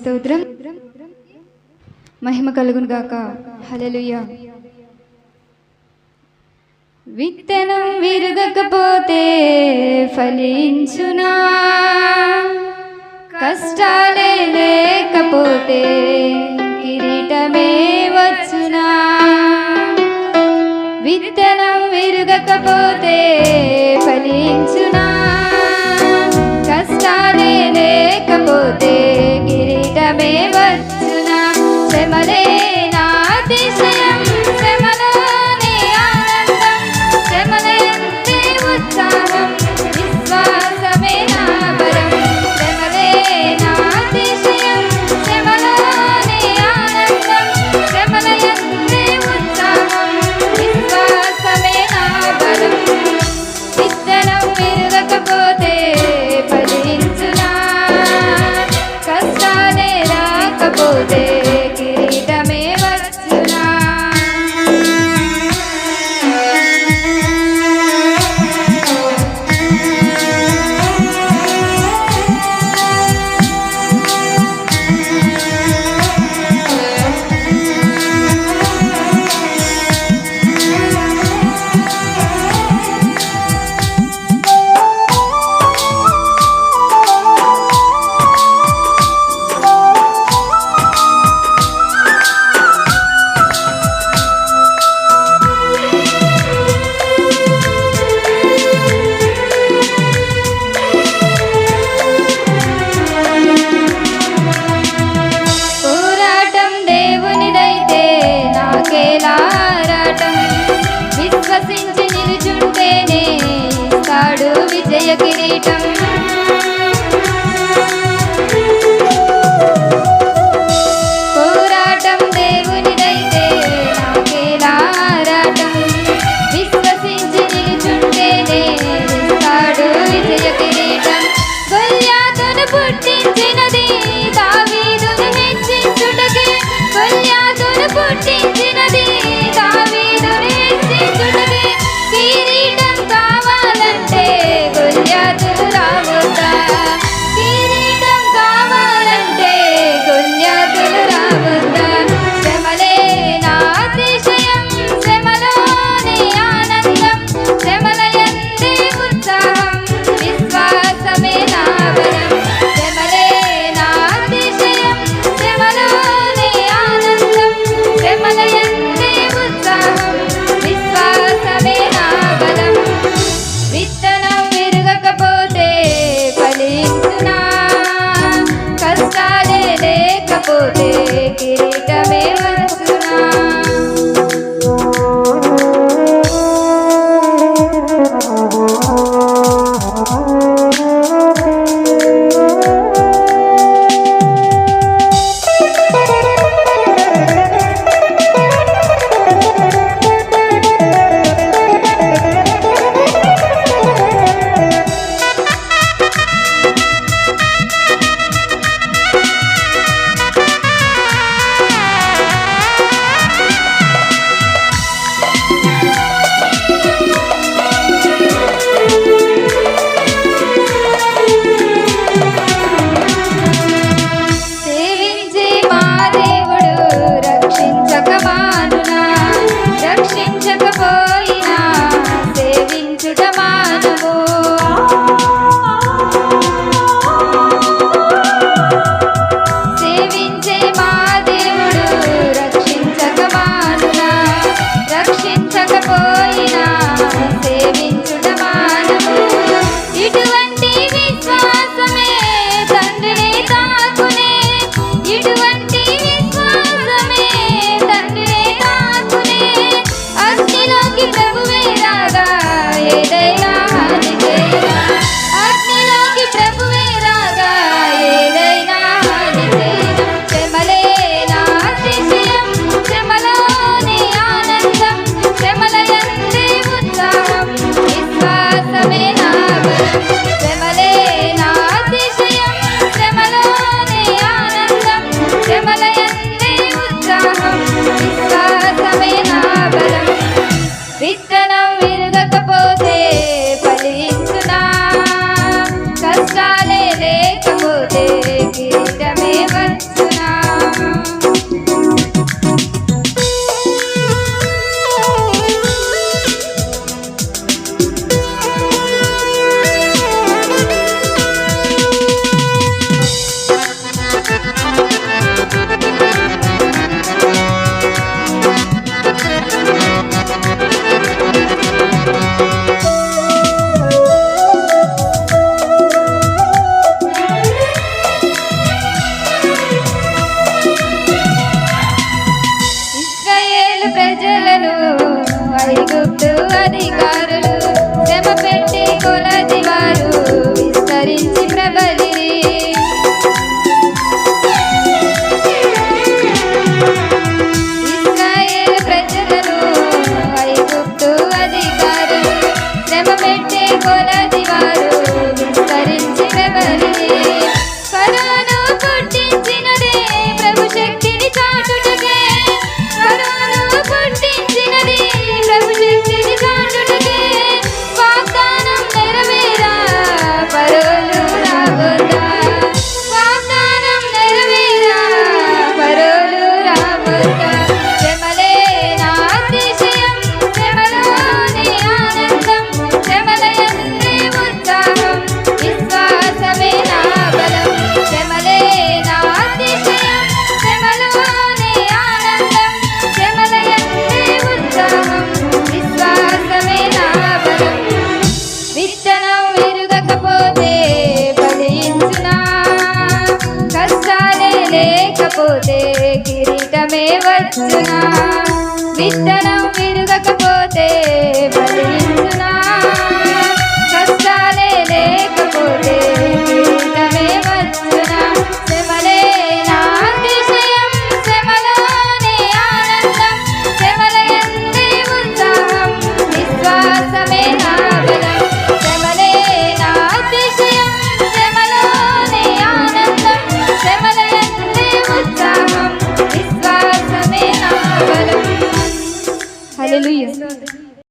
స్తోత్రం. మహిమ కలుగును గాక. హలలుయ విత్తనం విరగకపోతే ఫలించునా? కష్టాలే లేకపోతే కిరీటమే వచ్చునా? విత్తనం విరగకపోతే ఫలించునా? కిరీటం పోరాటం దేవునిదైతే నాకేలా ఆరాటం విశ్వసించి నిలుచుంటేనే ఇస్తాడు పుట్టించినది దావీదును హెచ్చించుటకే. కొల్యాతును పుట్టించి കിരീടമേ daddy, God. లేకపోతే కిరీటమే వచ్చునా విత్తనం